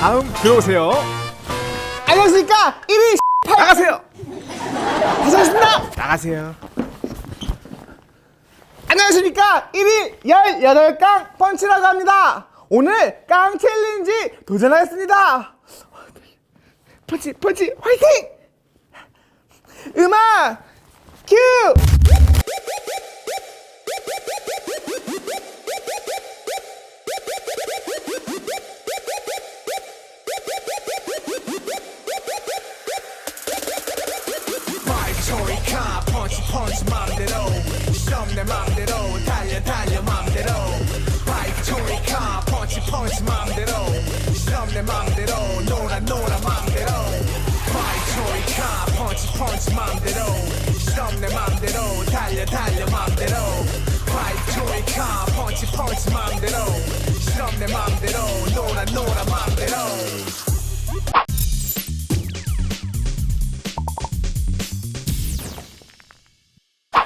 다음 들어오세요. 안녕하십니까? 1위 나가세요. 고생하셨습니다. 나가세요. 안녕하십니까? 1위 18깡 펀치라고 합니다. 오늘 깡 챌린지 도전하겠습니다. 펀치 펀치 화이팅! 음악 큐 펀치 맘대로. 시험내 맘대로. 놀아 놀아 맘대로. 바이크 토리카 펀치 펀치 맘대로. 시험내 맘대로. 달려 달려 맘대로. 바이크 토리카 펀치 펀치 맘대로. 시험내 맘대로. 놀아 놀아 맘대로.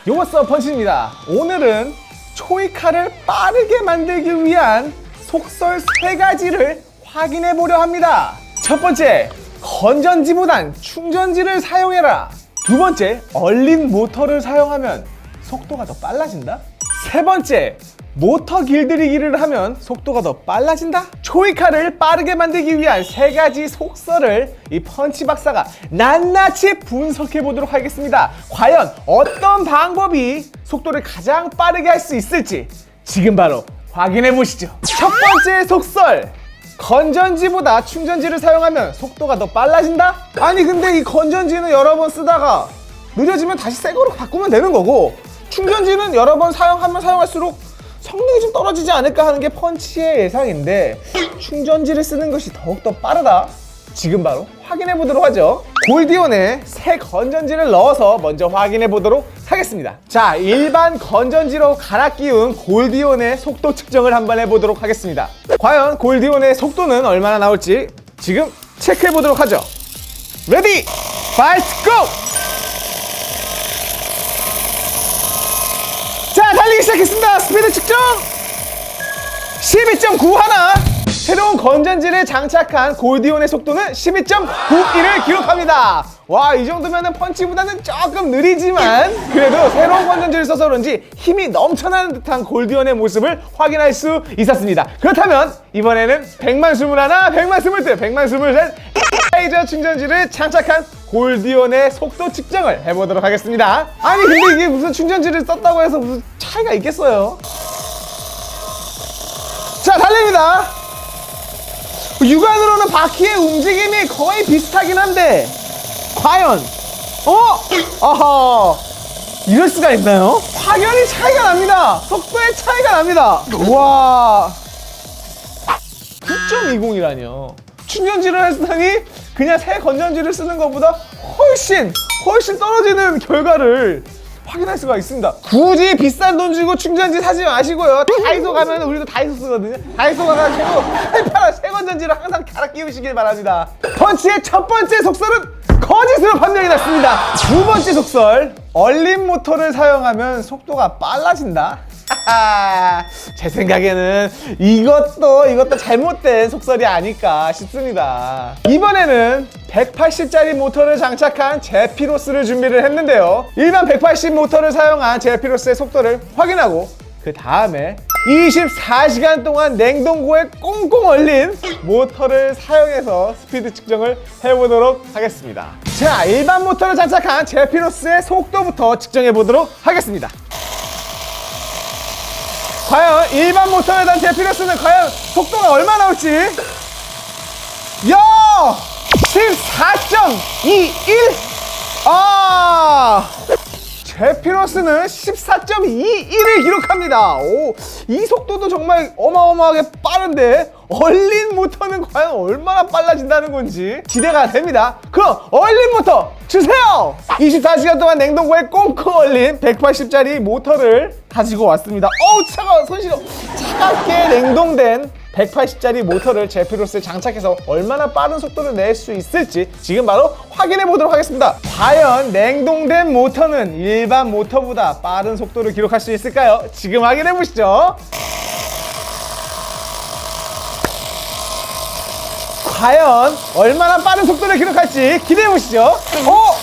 요거써 펀치입니다. 오늘은 초이카를 빠르게 만들기 위한 속설 세 가지를 확인해 보려 합니다. 첫 번째 건전지보단 충전지를 사용해라. 두 번째 얼린 모터를 사용하면 속도가 더 빨라진다. 세 번째 모터 길들이기를 하면 속도가 더 빨라진다. 초이카를 빠르게 만들기 위한 세 가지 속설을 이 펀치 박사가 낱낱이 분석해 보도록 하겠습니다. 과연 어떤 방법이 속도를 가장 빠르게 할 수 있을지. 지금 바로 확인해 보시죠 첫 번째 속설 건전지보다 충전지를 사용하면 속도가 더 빨라진다? 아니 근데 이 건전지는 여러 번 쓰다가 느려지면 다시 새 거로 바꾸면 되는 거고 충전지는 여러 번 사용하면 사용할수록 성능이 좀 떨어지지 않을까 하는 게 펀치의 예상인데 충전지를 쓰는 것이 더욱더 빠르다? 지금 바로 확인해 보도록 하죠 골디온에 새 건전지를 넣어서 먼저 확인해 보도록 하겠습니다. 자 일반 건전지로 갈아 끼운 골디온의 속도 측정을 한번 해보도록 하겠습니다. 과연 골디온의 속도는 얼마나 나올지 지금 체크해 보도록 하죠. 레디! 파이트 고! 자 달리기 시작했습니다. 스피드 측정! 12.9 하나! 새로운 건전지를 장착한 골디온의 속도는 12.91을 기록합니다 와 이 정도면 펀치보다는 조금 느리지만 그래도 새로운 건전지를 써서 그런지 힘이 넘쳐나는 듯한 골디온의 모습을 확인할 수 있었습니다. 그렇다면 이번에는 100만 21, 100만 22, 100만 23 레이저 충전지를 장착한 골디온의 속도 측정을 해보도록 하겠습니다. 아니 근데 이게 무슨 충전지를 썼다고 해서 무슨 차이가 있겠어요? 자 달립니다. 육안으로는 바퀴의 움직임이 거의 비슷하긴 한데 과연? 어? 어허 이럴 수가 있나요? 확연히 차이가 납니다. 속도의 차이가 납니다. 와. 9.20이라뇨 충전지를 했더니 그냥 새 건전지를 쓰는 것보다 훨씬 훨씬 떨어지는 결과를 확인할 수가 있습니다. 굳이 비싼 돈 주고 충전지 사지 마시고요. 다이소 가면 우리도 다이소 쓰거든요. 다이소 가가지고 팔팔한 새 건전지를 항상 갈아 끼우시길 바랍니다. 펀치의 첫 번째 속설은 거짓으로 판명이 났습니다 두 번째 속설 얼린 모터를 사용하면 속도가 빨라진다 제 생각에는 이것도 이것도 잘못된 속설이 아닐까 싶습니다. 이번에는 180짜리 모터를 장착한 제피로스를 준비를 했는데요. 일반 180 모터를 사용한 제피로스의 속도를 확인하고 그 다음에 24시간 동안 냉동고에 꽁꽁 얼린 모터를 사용해서 스피드 측정을 해보도록 하겠습니다. 자, 일반 모터를 장착한 제피로스의 속도부터 측정해 보도록 하겠습니다. 과연 일반 모터에 대한 제피러스는 과연 속도가 얼마 나올지 야! 14.21! 아! 제피러스는 14.21을 기록합니다. 오, 이 속도도 정말 어마어마하게 빠른데 얼린 모터는 과연 얼마나 빨라진다는 건지 기대가 됩니다. 그럼 얼린 모터 주세요. 24시간 동안 냉동고에 꽁꽁 얼린 180짜리 모터를 가지고 왔습니다. 어우 차가워 손 시려. 차갑게 냉동된 180짜리 모터를 제피로스에 장착해서 얼마나 빠른 속도를 낼 수 있을지 지금 바로 확인해 보도록 하겠습니다. 과연 냉동된 모터는 일반 모터보다 빠른 속도를 기록할 수 있을까요? 지금 확인해 보시죠. 과연 얼마나 빠른 속도를 기록할지 기대해 보시죠. 어?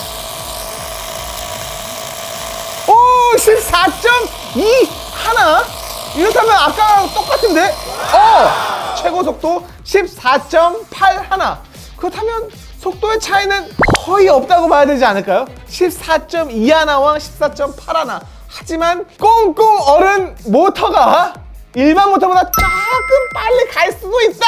오, 14.2 하나? 이렇다면 아까랑 똑같은데? 어! 최고 속도 14.8 하나. 그렇다면 속도의 차이는 거의 없다고 봐야 되지 않을까요? 14.2 하나와 14.8 하나. 하지만 꽁꽁 얼은 모터가 일반 모터보다 조금 빨리 갈 수도 있다!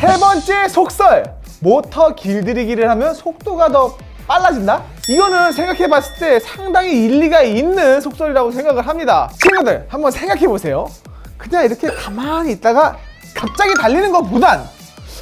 세 번째 속설. 모터 길들이기를 하면 속도가 더 빨라진다? 이거는 생각해 봤을 때 상당히 일리가 있는 속설이라고 생각을 합니다. 친구들, 한번 생각해 보세요. 그냥 이렇게 가만히 있다가 갑자기 달리는 것보단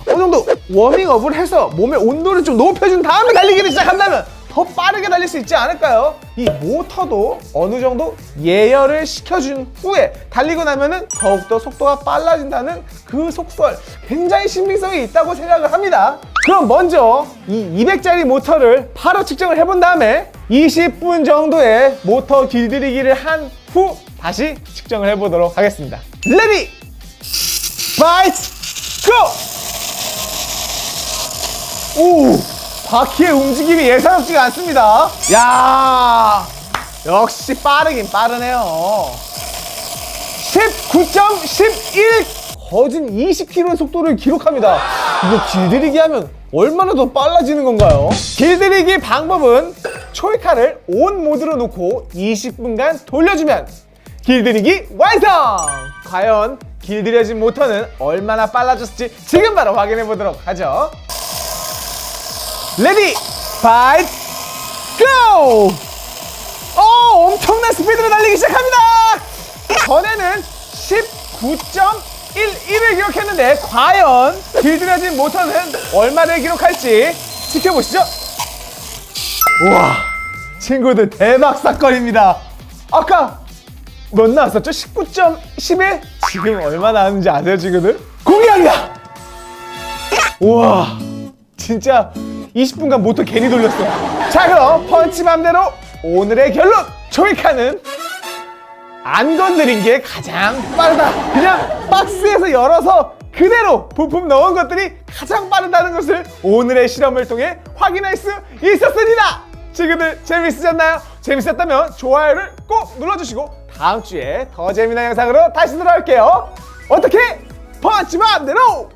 어느 정도 워밍업을 해서 몸의 온도를 좀 높여준 다음에 달리기를 시작한다면 더 빠르게 달릴 수 있지 않을까요? 이 모터도 어느 정도 예열을 시켜준 후에 달리고 나면은 더욱더 속도가 빨라진다는 그 속설 굉장히 신빙성이 있다고 생각을 합니다. 그럼 먼저 이 200짜리 모터를 바로 측정을 해본 다음에 20분 정도의 모터 길들이기를 한 후 다시 측정을 해보도록 하겠습니다. 레디! 파이트! 고! 오! 바퀴의 움직임이 예사롭지가 않습니다. 야 역시 빠르긴 빠르네요. 19.11 거진 20km 속도를 기록합니다. 이거 길들이기 하면 얼마나 더 빨라지는 건가요? 길들이기 방법은 초이카를 온 모드로 놓고 20분간 돌려주면 길들이기 완성! 과연 길들여진 모터는 얼마나 빨라졌을지 지금 바로 확인해 보도록 하죠. 레디, 파이트, 고! 어, 엄청난 스피드로 달리기 시작합니다. 전에는 19.11을 기록했는데 과연 길들여진 모터는 얼마를 기록할지 지켜보시죠. 우와, 친구들 대박 사건입니다. 아까 몇 나왔었죠? 19.11? 지금 얼마 나왔는지 아세요, 친구들? 공개합니다. 우와, 진짜 20분간 모터 괜히 돌렸어요. 자, 그럼 펀치 맘대로 오늘의 결론! 조이카는 안 건드린 게 가장 빠르다. 그냥 박스에서 열어서 그대로 부품 넣은 것들이 가장 빠르다는 것을 오늘의 실험을 통해 확인할 수 있었습니다. 친구들 재밌으셨나요? 재밌었다면 좋아요를 꼭 눌러주시고 다음 주에 더 재미난 영상으로 다시 돌아올게요. 어떻게? 펀치 맘대로